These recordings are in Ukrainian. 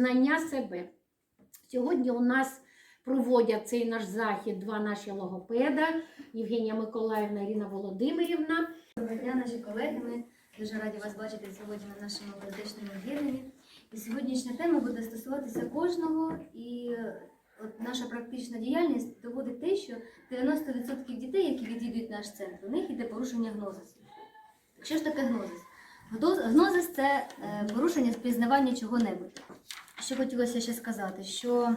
пізнання себе. Сьогодні у нас проводять цей наш захід два наші логопеда Євгенія Миколаївна Ірина Володимирівна. Доброго дня, наші колеги. Ми дуже раді вас бачити сьогодні на нашому політичному об'єднанні. І сьогоднішня тема буде стосуватися кожного. І от наша практична діяльність доводить те, що 90% дітей, які відвідують наш центр, у них йде порушення гнозису. Що ж таке гнозис? Гнозис це е, порушення впізнавання чого-небудь. Що хотілося ще сказати, що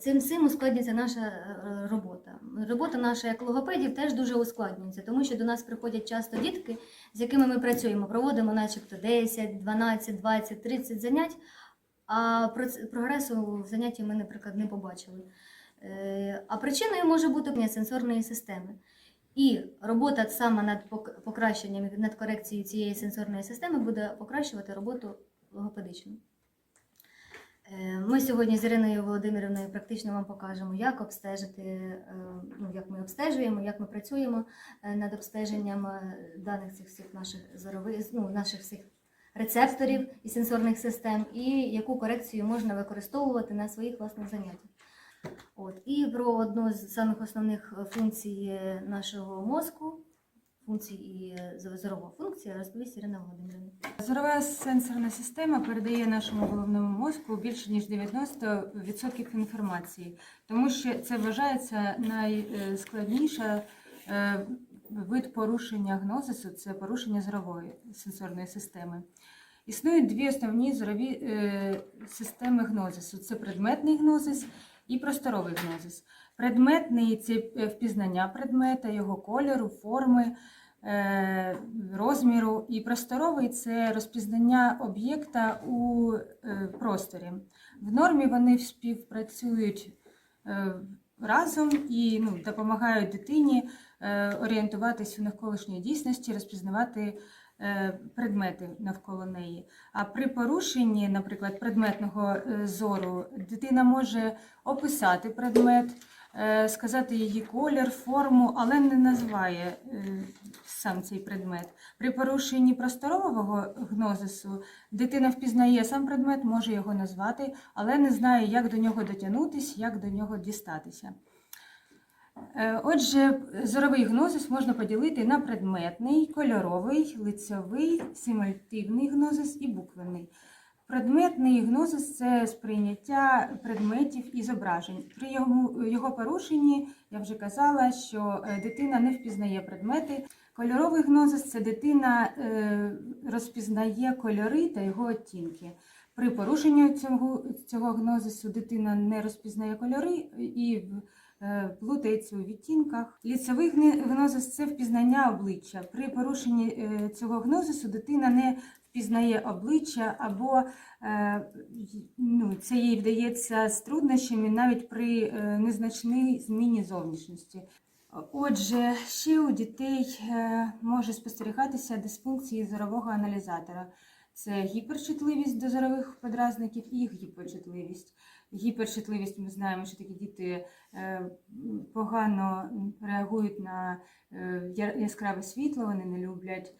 Цим всім ускладнюється наша е, робота. Робота наша як логопедів теж дуже ускладнюється, тому що до нас приходять часто дітки, з якими ми працюємо, проводимо начебто 10, 12, 20, 30 занять, а прогресу в занятті ми, наприклад, не побачили. Е, А причиною може бути сенсорної системи. І робота саме над покращенням, над корекцією цієї сенсорної системи буде покращувати роботу логопедичну. Е, Ми сьогодні з Іриною Володимирівною практично вам покажемо, як обстежити, е, ну, як ми обстежуємо, як ми працюємо е, над обстеженням даних цих всіх наших зорових, ну, наших всіх рецепторів і сенсорних систем, і яку корекцію можна використовувати на своїх власних заняттях. От. І про одну з самих основних функцій нашого мозку, функцій і е, зорова функція, розповість Ірина Володимирівна. Зорова сенсорна система передає нашому головному мозку більше ніж 90% інформації, тому що це вважається найскладніша е, вид порушення гнозису це порушення зорової сенсорної системи. Існують дві основні зорові е, системи гнозису: це предметний гнозис і просторовий гнозис. Предметний це впізнання предмета, його кольору, форми, е, розміру, і просторовий це розпізнання об'єкта у е, просторі. В нормі вони співпрацюють е, разом і ну, допомагають дитині е, орієнтуватись у навколишній дійсності, розпізнавати е, предмети навколо неї. А при порушенні, наприклад, предметного е, зору, дитина може описати предмет, сказати її колір, форму, але не називає е, сам цей предмет. При порушенні просторового гнозису дитина впізнає сам предмет, може його назвати, але не знає, як до нього дотягнутися, як до нього дістатися. Е, Отже, зоровий гнозис можна поділити на предметний, кольоровий, лицьовий, симультивний гнозис і буквенний. Предметний гнозис це сприйняття предметів і зображень. При його, його порушенні я вже казала, що е, дитина не впізнає предмети. Кольоровий гнозис це дитина е, розпізнає кольори та його оттінки. При порушенні цього, цього гнозису дитина не розпізнає кольори і е, плутається у відтінках. Ліцевий гнозис це впізнання обличчя. При порушенні цього гнозису дитина не впізнає обличчя або е, ну, це їй вдається з труднощами навіть при е, незначній зміні зовнішності. Отже, ще у дітей е, може спостерігатися дисфункції зорового аналізатора. Це гіперчутливість до зорових подразників і гіпочутливість. Гіперчутливість ми знаємо, що такі діти погано реагують на яскраве світло, вони не люблять,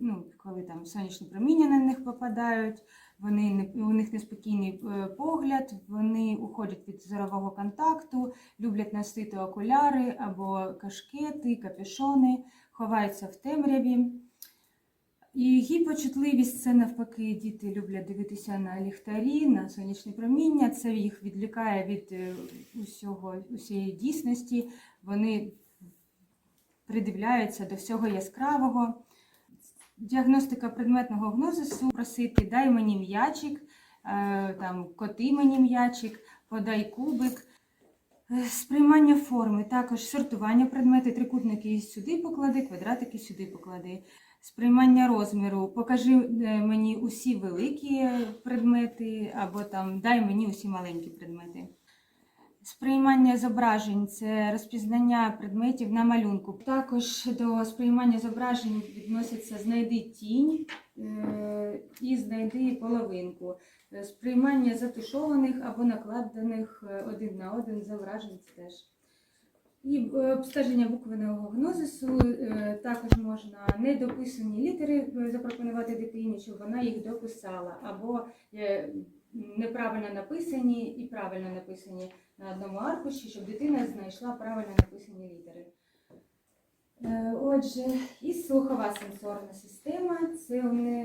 ну, коли там сонячні проміння на них попадають, вони не, у них неспокійний е, погляд, вони уходять від зорового контакту, люблять носити окуляри або кашкети, капюшони, ховаються в темряві. І гіпочутливість це навпаки, діти люблять дивитися на ліхтарі, на сонячне проміння. Це їх відлікає від е, усього, усієї дійсності. Вони придивляються до всього яскравого. Діагностика предметного гнозису просити дай мені м'ячик, е, там коти мені м'ячик, подай кубик. Е, Сприймання форми, також сортування предмети, трикутники сюди поклади, квадратики сюди поклади. Сприймання розміру, покажи е, мені усі великі предмети, або там дай мені усі маленькі предмети. Сприймання зображень це розпізнання предметів на малюнку. Також до сприймання зображень відносяться знайди тінь е, і знайди половинку. Е, Сприймання затушованих або накладених е, один на один зображень теж. І обстеження буквеного гнозису також можна недописані літери запропонувати дитині, щоб вона їх дописала, або неправильно написані і правильно написані на одному аркуші, щоб дитина знайшла правильно написані літери. Е, Отже, і слухова сенсорна система це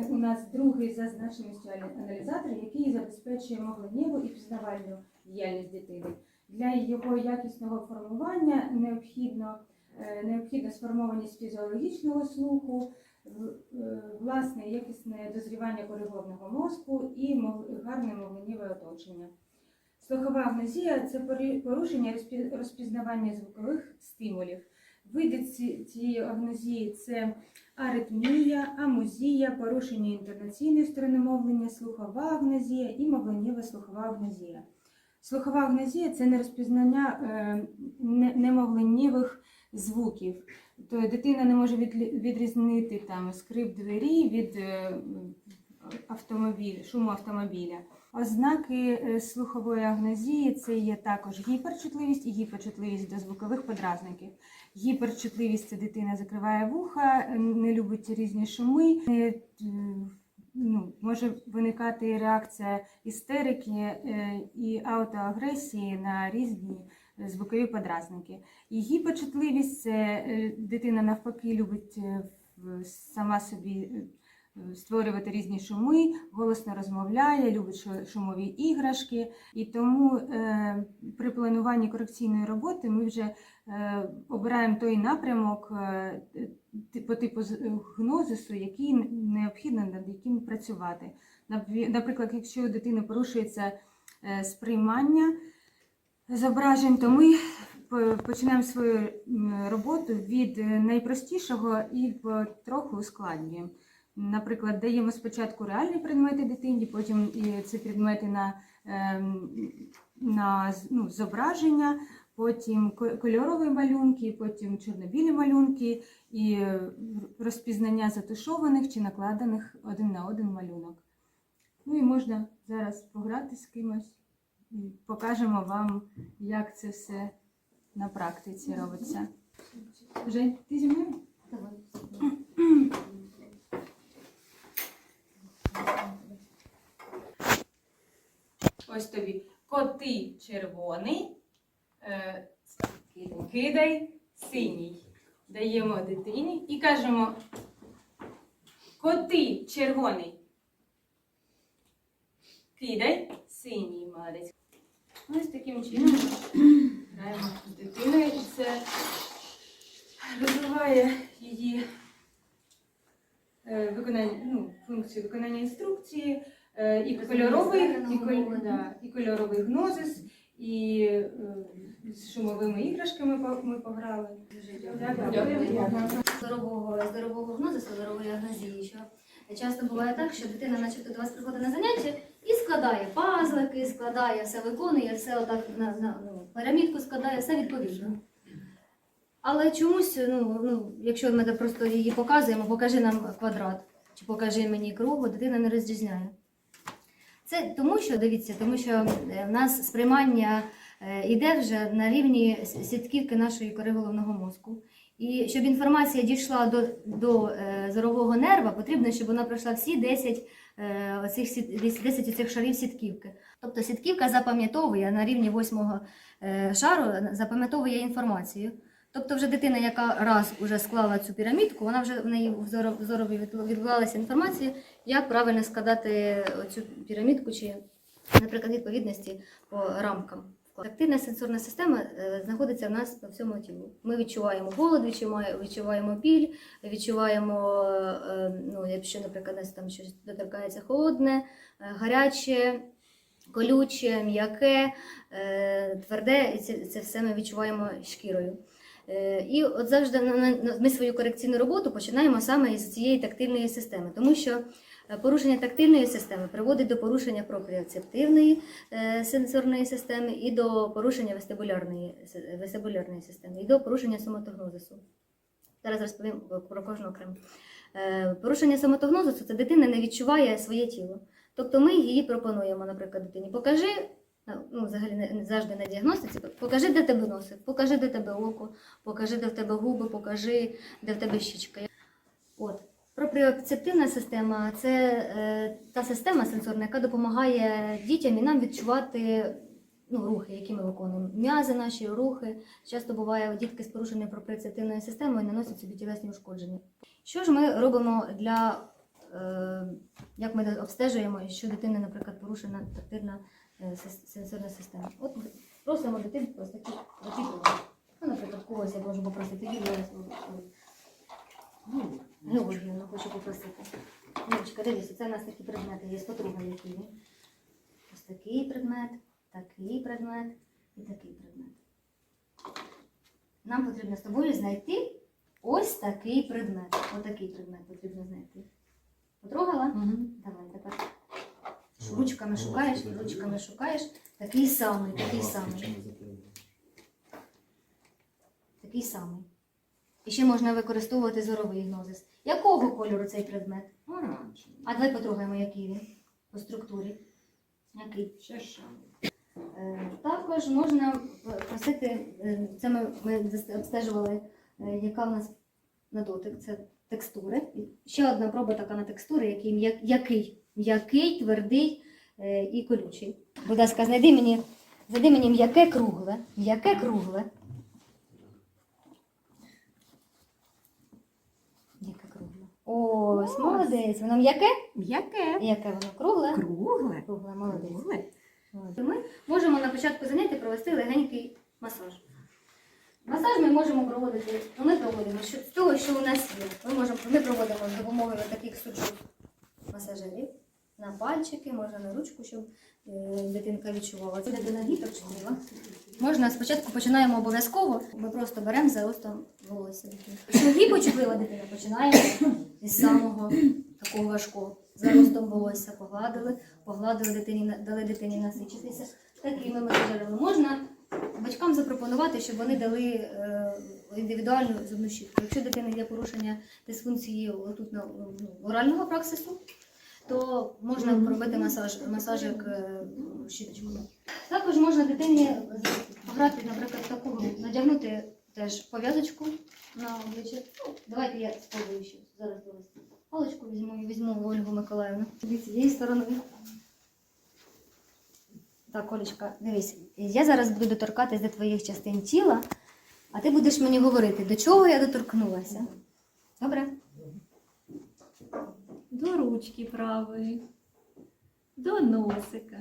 у нас другий за значимістю аналізатор, який забезпечує мовленнєву і пізнавальну діяльність дитини. Для його якісного формування необхідно, е, необхідна сформованість фізіологічного слуху, е, власне якісне дозрівання коригованого мозку і гарне мовленнєве оточення. Слухова агнозія це порушення розпізнавання звукових стимулів. Види цієї агнозії це аритмія, амузія, порушення інтонаційної сторони мовлення, слухова агнозія і мовленнєва слухова агнозія. Слухова агнозія це нерозпізнання е, не- немовленнєвих звуків. Тобто дитина не може відрізнити там скрип двері від е, автомобіль, шуму автомобіля. Ознаки е, слухової агнозії це є також гіперчутливість і гіперчутливість до звукових подразників. Гіперчутливість це дитина закриває вуха, не любить різні шуми. не, е, Ну, може виникати реакція істерики і аутоагресії на різні звукові подразники. І гіперчутливість це е, дитина навпаки любить е, сама собі е, створювати різні шуми, голосно розмовляє, любить шумові іграшки. І тому при плануванні корекційної роботи ми вже обираємо той напрямок по типу гнозису, який необхідно над яким працювати. Наприклад, якщо у дитини порушується сприймання зображень, то ми по- починаємо свою роботу від е, найпростішого і потроху ускладнюємо. Наприклад, даємо спочатку реальні предмети дитині, потім ці предмети на, ем, на ну, зображення, потім кольорові малюнки, потім чорно-білі малюнки і е, розпізнання затушованих чи накладених один на один малюнок. Ну і можна зараз пограти з кимось і покажемо вам, як це все на практиці робиться. Жень, ти зі мною? Давай. Ось тобі коти червоний, е, кидай синій. Даємо дитині і кажемо коти червоний. Кидай синій молодець. Ось таким чином граємо з дитиною і це розвиває її е, виконання, ну, функцію виконання інструкції. Е, І кольоровий, і, коль- да, і кольоровий гнозис, і е, з шумовими іграшками по- ми пограли. Дякую. здорового, здорового гнозису, здорової агнозії, що часто буває так, що дитина начебто до вас приходить на заняття складає пазлики, складає, все виконує, все отак на, на ну, пірамідку складає, все відповідно. Але чомусь, ну, ну, якщо ми просто її показуємо, покажи нам квадрат чи покажи мені кругу, дитина не розрізняє. Це тому, що дивіться, тому що е, в нас сприймання е, йде вже на рівні сітківки нашої кори головного мозку. І щоб інформація дійшла до, до е, зорового нерва, потрібно, щоб вона пройшла всі 10, е, оцих, сіт- 10 оцих шарів сітківки. Тобто сітківка запам'ятовує на рівні восьмого е, шару, запам'ятовує інформацію. Тобто вже дитина, яка раз уже склала цю пірамідку, вона вже в неї в зорові відклалася інформація, як правильно складати цю пірамідку чи, наприклад, відповідності по рамкам. Тактильна сенсорна система е, знаходиться в нас по всьому тілу. Ми відчуваємо голод, відчуваємо, біль, відчуваємо, е, ну, якщо, наприклад, нас там щось доторкається холодне, е, гаряче, колюче, м'яке, е, тверде, і це, це все ми відчуваємо шкірою. Е, І от завжди ми свою корекційну роботу починаємо саме із цієї тактильної системи, тому що е, порушення тактильної системи приводить до порушення пропріоцептивної е, сенсорної системи і до порушення вестибулярної, вестибулярної системи, і до порушення соматогнозису. Зараз розповім про кожну окремо. Е, Порушення соматогнозису це дитина не відчуває своє тіло. Тобто ми її пропонуємо, наприклад, дитині, покажи ну, взагалі не завжди на діагностиці. Покажи, де тебе носик, покажи, де тебе око, покажи, де в тебе губи, покажи, де в тебе щічка. От. Пропріоцептивна система це е, та система сенсорна, яка допомагає дітям і нам відчувати ну, рухи, які ми виконуємо. М'язи наші, рухи. Часто буває, дітки з порушенням пропріоцептивної системи наносять собі тілесні ушкодження. Що ж ми робимо для е, як ми обстежуємо, що дитини, наприклад, порушена тактильна е, сенсорна система? От просимо дитину такі такі. Ну, наприклад, когось я можу попросити Юлію. Георгіївну хочу попросити. Юлечка, дивіться, це у нас такі предмети є, потруга які є. Ось такий предмет, такий предмет і такий предмет. Нам потрібно з тобою знайти ось такий предмет. Отакий предмет потрібно знайти. Потрогала? Давай тепер. Ручками шукаєш, ручками шукаєш. Такий самий, такий самий, такий самий. І ще можна використовувати зоровий гнозис. Якого кольору цей предмет? Оранжевий. А давай потрогаємо, який він по структурі. Який? Е, Також можна просити, е, це ми, ми обстежували, е, яка в нас на дотик, це текстури. Ще одна проба така на текстури, який, м'я- який, м'який, твердий і колючий. Будь ласка, знайди мені, знайди мені м'яке кругле, м'яке кругле. М'яке кругле. Ось, молодець. Воно м'яке? М'яке. Яке воно кругле? Кругле. Кругле, молодець. Кругле. Ми можемо на початку заняття провести легенький масаж. Масаж ми можемо проводити, ну ми проводимо що, з того, що у нас є. Ми, можемо, ми проводимо з допомогою таких сучок масажерів на пальчики, можна на ручку, щоб е, дитинка відчувала. Це дитина гіпер чутлива. Можна спочатку починаємо обов'язково, ми просто беремо за ростом волосся. Якщо гіпочутлива дитина, починаємо із самого такого важкого. За ростом волосся погладили, погладили дитині, на- дали дитині насичитися. Такими масажерами можна батькам запропонувати, щоб вони дали е, індивідуальну зубну щітку. Якщо дитини є порушення дисфункції тут на ну, орального праксису, то можна робити масаж, масажик е, щіточкою. Також можна дитині пограти, наприклад, таку гру, надягнути теж пов'язочку на обличчя. Ну, давайте я спробую ще зараз довести. Паличку візьму і візьму Ольгу Миколаївну. З цієї сторони. Так, Олечка, дивись, я зараз буду доторкатись до твоїх частин тіла, а ти будеш мені говорити, до чого я доторкнулася. Добре? До ручки правої, до носика.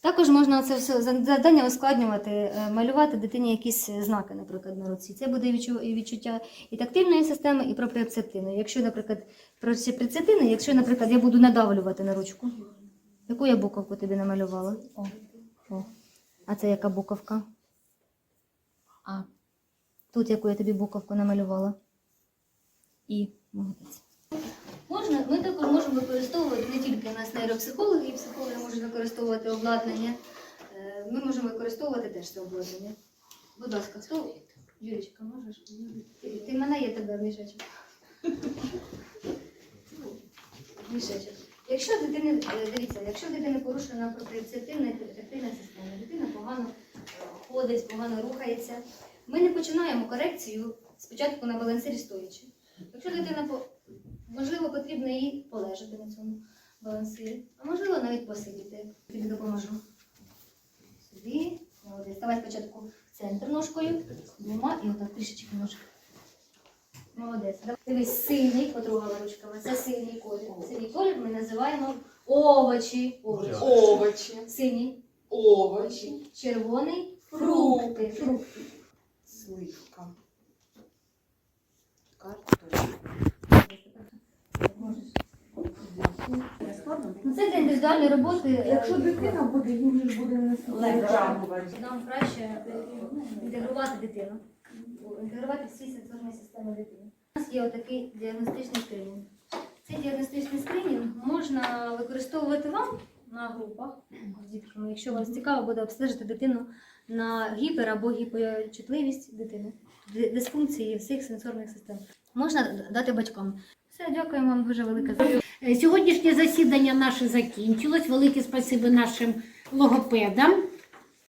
Також можна це все завдання ускладнювати, е, малювати дитині якісь знаки, наприклад, на руці. Це буде і відчуття і тактильної системи, і пропріоцептивної. Якщо, наприклад, пропріоцептивної, якщо, наприклад, я буду надавлювати на ручку, яку я буковку тобі намалювала? О, о. А це яка буковка? А. Тут яку я тобі буковку намалювала? І. Молодець. Можна, ми також можемо використовувати не тільки у нас нейропсихологи і психологи можуть використовувати обладнання. Е, Ми можемо використовувати теж це обладнання. Будь ласка, хто? Юрічка, можеш? Ти, ти мене є тебе мішечок. Мішечок. Якщо дитини, е, дивіться, якщо в дитини порушена пропріоцептивна і тактильна система, дитина погано е, ходить, погано рухається, ми не починаємо корекцію спочатку на балансирі стоячи. Якщо дитина Можливо, потрібно їй полежати на цьому балансирі, а можливо навіть посидіти. Тобі допоможу. Сюди. Молодець. Давай спочатку в центр ножкою, двома і отак трішечки ножки. Молодець. Давай. Дивись, синій, потрогала ручками. Це синій колір. Синій колір ми називаємо овочі. Овочі. Овочі, Синій, овочі, червоний, Фрукти. фрукти. Фрукти. сливка, картопля. Ну, це для індивідуальної роботи. Якщо дитина буде, їм ж буде легше. Нам краще е, інтегрувати дитину, інтегрувати всі сенсорні системи дитини. У нас є отакий діагностичний скринінг. Цей діагностичний скринінг можна використовувати вам на групах з дітками, якщо вас цікаво буде обстежити дитину на гіпер або гіпочутливість дитини, дисфункції всіх сенсорних систем. Можна дати батькам. Все, дякую вам дуже велике за Е, Сьогоднішнє засідання наше закінчилось. Велике спасибі нашим логопедам.